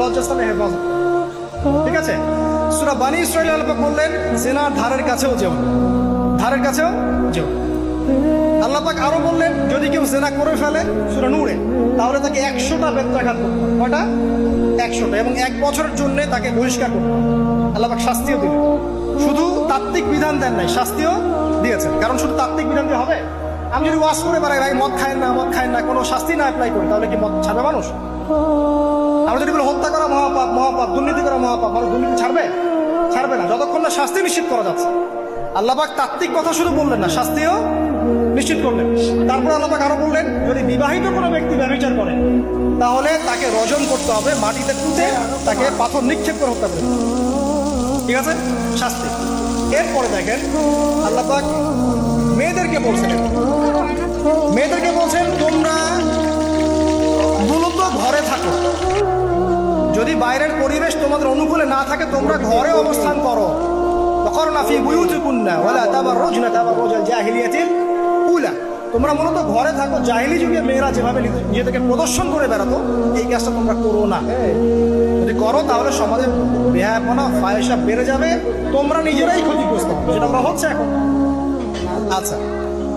লজ্জাস্থানে হেফাজত। ঠিক আছে? সুরা বানি ইসরায়েল আল্লাহ বললেন জেনার ধারের কাছেও যেও ধারের কাছেও যেও। আল্লাহ পাক আরও বললেন, যদি কেউ জেনা করে ফেলে, সুরা নূরে, তাহলে তাকে একশোটা বেত্রাঘাত করতে কয়টা? একশোটা, এবং এক বছরের জন্য তাকে বহিষ্কার করতে আল্লাহ পাক শাস্তিও দিলেন। শুধু তাত্ত্বিক বিধান দেন নাই, শাস্তিও দিয়েছেন। কারণ শুধু তাত্ত্বিক বিধান দিয়ে হবে? আমি যদি ওয়াশ করে বেড়াই, ভাই, মদ খায় না, মদ খায় না, কোনো শাস্তি না অ্যাপ্লাই করি, তাহলে কি মদ ছাড়বে মানুষ? আমরা যদি বলি হত্যা করা মহাপাপ মহাপাপ, দুর্নীতি করা মহাপাপ, মানুষ দুর্নীতি ছাড়বে? ছাড়বে না। যতক্ষণ না শাস্তি নিশ্চিত করা যাচ্ছে। আল্লাহবাক তাত্ত্বিক কথা শুধু বললেন না, শাস্তিও নিশ্চিত করলেন। তারপর আল্লাহবাক আরও বললেন, যদি বিবাহিত কোনো ব্যক্তি ব্যবচার করে, তাহলে তাকে রজন করতে হবে, মাটিতে পুঁতে তাকে পাথর নিক্ষেপ করে হত্যা হবে। ঠিক আছে? শাস্তি। এরপরে দেখেন আল্লাহবাক মেয়েদেরকে বলছেন। মেয়েদেরকে বলছেন, তোমরা বাইরের পরিবেশ তোমাদের অনুকূলে না থাকে, তোমরা ঘরে অবস্থান করো। তাবাররুজাল জাহিলিয়াতিল উলা। তোমরা মূলত ঘরে থাকো, জাহিলি যুগে মেয়েরা যেভাবে নিজে- নিজেদেরকে প্রদর্শন করে বেড়াতো, এই কাজটা তোমরা করো না। যদি করো, তাহলে সমাজে বেহায়াপনা, ফায়সা বেড়ে যাবে, তোমরা নিজেরাই ক্ষতিগ্রস্ত যেটা আমরা হচ্ছে এখন। আচ্ছা।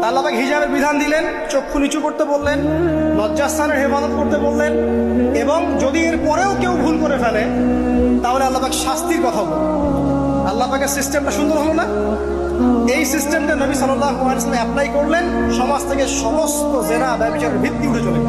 তা আল্লাহ হিজাবের বিধান দিলেন, চক্ষু নিচু করতে বললেন, লজ্জাস্থানের হেফাজত করতে বললেন, এবং যদি এর পরেও কেউ ভুল করে ফেলে, তাহলে আল্লাহ শাস্তির কথা বললেন আল্লাহ পাকের সিস্টেমটা সুন্দর হলো না এই সিস্টেমটা নবী সাল্লাহ অ্যাপ্লাই করলেন, সমাজ থেকে সমস্ত জেনা ব্যবচারের ভিত্তি উঠে চলে।